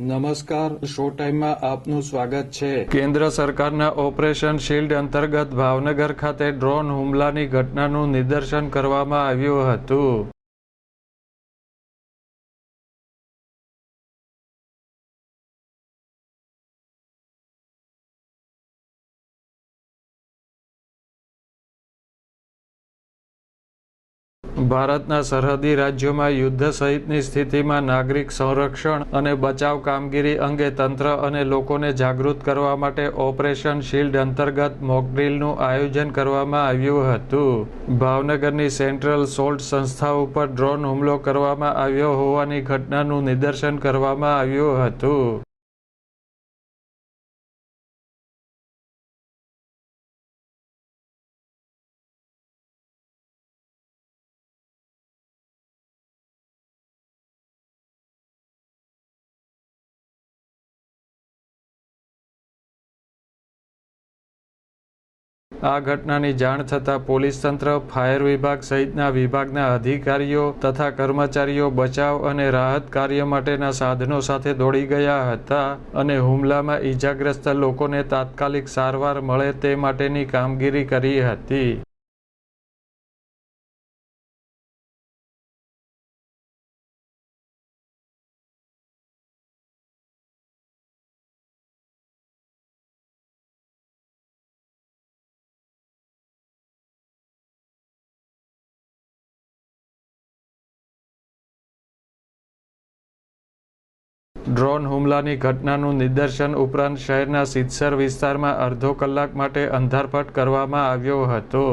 નમસ્કાર, શો ટાઈમમાં આપનું સ્વાગત છે. કેન્દ્ર સરકારના ઓપરેશન શિલ્ડ અંતર્ગત ભાવનગર ખાતે ડ્રોન હુમલાની ઘટનાનું નિદર્શન કરવામાં આવ્યું હતું. ભારતના સરહદી રાજ્યોમાં યુદ્ધ સહિતની સ્થિતિમાં નાગરિક સંરક્ષણ અને બચાવ કામગીરી અંગે તંત્ર અને લોકોને જાગૃત કરવા માટે ઓપરેશન શિલ્ડ અંતર્ગત મોકડ્રીલનું આયોજન કરવામાં આવ્યું હતું. ભાવનગરની સેન્ટ્રલ સોલ્ટ સંસ્થા ઉપર ડ્રોન હુમલો કરવામાં આવ્યો હોવાની ઘટનાનું નિદર્શન કરવામાં આવ્યું હતું. આ ઘટનાની જાણ થતાં પોલીસ તંત્ર, ફાયર વિભાગ સહિતના વિભાગના અધિકારીઓ તથા કર્મચારીઓ બચાવ અને રાહત કાર્ય માટેના સાધનો સાથે દોડી ગયા હતા અને હુમલામાં ઈજાગ્રસ્ત લોકોને તાત્કાલિક સારવાર મળે તે માટેની કામગીરી કરી હતી. ડ્રોન હુમલાની ઘટનાનું નિદર્શન ઉપરાંત શહેરના સિત્સર વિસ્તારમાં અડધો કલાક માટે અંધારપટ કરવામાં આવ્યો હતો.